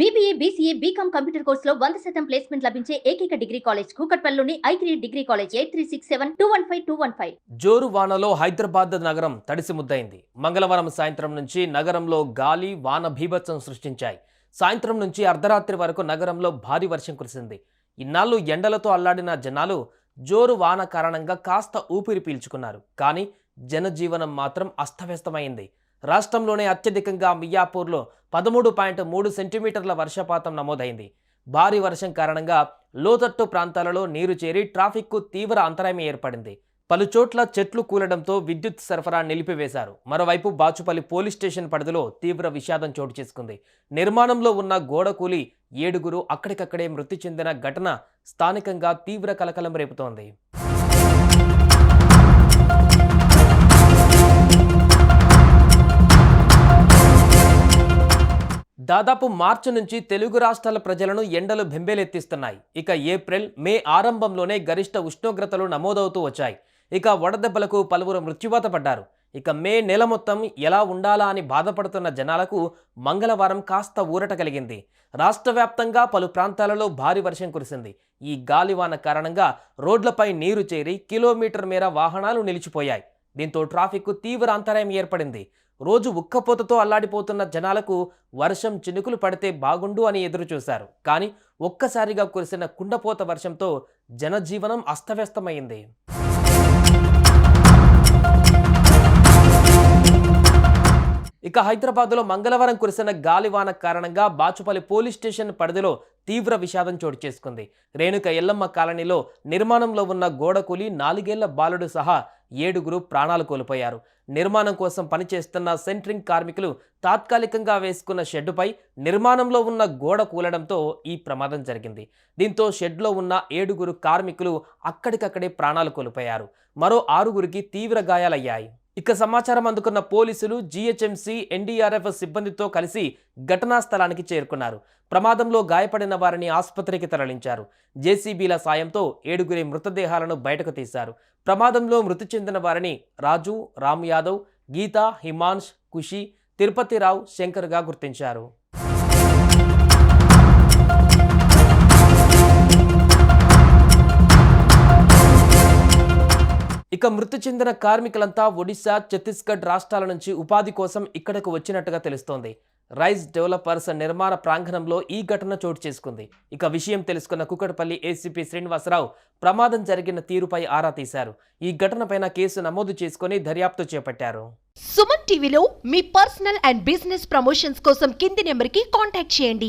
BBA BCA BCom computer కోర్సులో వంద శాతం ప్లేస్మెంట్ లభించే ఏకైక degree college కూకట్పల్లిలోని I three degree college eight three six seven two one five two one five జోరు వానలో హైదరాబాద్ నగరం తడిసి ముద్దయింది మంగళవారం సాయంత్రం నుంచి నగరంలో గాలి వాన భీభత్సం సృష్టించాయి. సాయంత్రం నుంచి అర్ధరాత్రి వరకు నగరంలో భారీ వర్షం కురిసింది. ఇన్నాళ్ళు ఎండలతో అల్లాడిన జనాలు జోరు వాన కారణంగా కాస్త ఊపిరి పీల్చుకున్నారు. కానీ జనజీవనం మాత్రం అస్తవ్యస్తమైంది. రాష్ట్రంలోనే అత్యధికంగా మియాపూర్లో పదమూడు పాయింట్ మూడు సెంటీమీటర్ల వర్షపాతం నమోదైంది. భారీ వర్షం కారణంగా లోతట్టు ప్రాంతాలలో నీరు చేరి ట్రాఫిక్కు తీవ్ర అంతరాయం ఏర్పడింది. పలుచోట్ల చెట్లు కూలడంతో విద్యుత్ సరఫరా నిలిపివేశారు. మరోవైపు బాచుపల్లి పోలీస్ స్టేషన్ పరిధిలో తీవ్ర విషాదం చోటు చేసుకుంది. నిర్మాణంలో ఉన్న గోడ కూలి ఏడుగురు అక్కడికక్కడే మృతి చెందిన ఘటన స్థానికంగా తీవ్ర కలకలం రేపుతోంది. దాదాపు మార్చి నుంచి తెలుగు రాష్ట్రాల ప్రజలను ఎండలు బెంబేలెత్తిస్తున్నాయి. ఇక ఏప్రిల్ మే ఆరంభంలోనే గరిష్ట ఉష్ణోగ్రతలు నమోదవుతూ వచ్చాయి. ఇక వడదెబ్బలకు పలువురు మృత్యువాత పడ్డారు. ఇక మే నెల మొత్తం ఎలా ఉండాలా అని బాధపడుతున్న జనాలకు మంగళవారం కాస్త ఊరట కలిగింది. రాష్ట్ర వ్యాప్తంగా పలు ప్రాంతాలలో భారీ వర్షం కురిసింది. ఈ గాలివాన కారణంగా రోడ్లపై నీరు చేరి కిలోమీటర్ మేర వాహనాలు నిలిచిపోయాయి. దీంతో ట్రాఫిక్ తీవ్ర అంతరాయం ఏర్పడింది. రోజు ఉక్కపోతతో అల్లాడిపోతున్న జనాలకు వర్షం చినుకులు పడితే బాగుండు అని ఎదురుచూశారు. కానీ ఒక్కసారిగా కురిసిన కుండపోత వర్షంతో జనజీవనం అస్తవ్యస్తమైంది. ఇక హైదరాబాద్లో మంగళవారం కురిసిన గాలివాన కారణంగా బాచుపల్లి పోలీస్ స్టేషన్ పరిధిలో తీవ్ర విషాదం చోటు చేసుకుంది. రేణుక ఎల్లమ్మ కాలనీలో నిర్మాణంలో ఉన్న గోడ కూలి నాలుగేళ్ళ బాలుడు సహా ఏడుగురు ప్రాణాలు కోల్పోయారు. నిర్మాణం కోసం పనిచేస్తున్న సెంట్రింగ్ కార్మికులు తాత్కాలికంగా వేసుకున్న షెడ్డుపై నిర్మాణంలో ఉన్న గోడ కూలడంతో ఈ ప్రమాదం జరిగింది. దీంతో షెడ్లో ఉన్న ఏడుగురు కార్మికులు అక్కడికక్కడే ప్రాణాలు కోల్పోయారు. మరో ఆరుగురికి తీవ్ర గాయాలయ్యాయి. ఇక సమాచారం అందుకున్న పోలీసులు జీహెచ్ఎంసీ ఎన్డీఆర్ఎఫ్ సిబ్బందితో కలిసి ఘటనా స్థలానికి చేరుకున్నారు. ప్రమాదంలో గాయపడిన వారిని ఆసుపత్రికి తరలించారు. జేసీబీల సాయంతో ఏడుగురి మృతదేహాలను బయటకు తీశారు. ప్రమాదంలో మృతి చెందిన వారిని రాజు రామ్ యాదవ్ గీత హిమాన్ష్ ఖుషి తిరుపతిరావు శంకర్గా గుర్తించారు. ఇక మృతి చెందిన కార్మికులంతా ఒడిశా ఛత్తీస్గఢ్ రాష్ట్రాల నుంచి ఉపాధి కోసం ఇక్కడకు వచ్చినట్టుగా తెలుస్తోంది. రైస్ డెవలపర్స్ నిర్మాణ ప్రాంగణంలో ఈ ఘటన చోటు చేసుకుంది. ఇక విషయం తెలుసుకున్న కుకటపల్లి ఏసీపీ శ్రీనివాసరావు ప్రమాదం జరిగిన తీరుపై ఆరా తీశారు. ఈ ఘటనపైన కేసు నమోదు చేసుకుని దర్యాప్తు చేపట్టారు. సుమన్ టీవీలో మీ పర్సనల్ అండ్ బిజినెస్ ప్రమోషన్స్ కోసం కింది నెంబర్కి కాంటాక్ట్ చేయండి.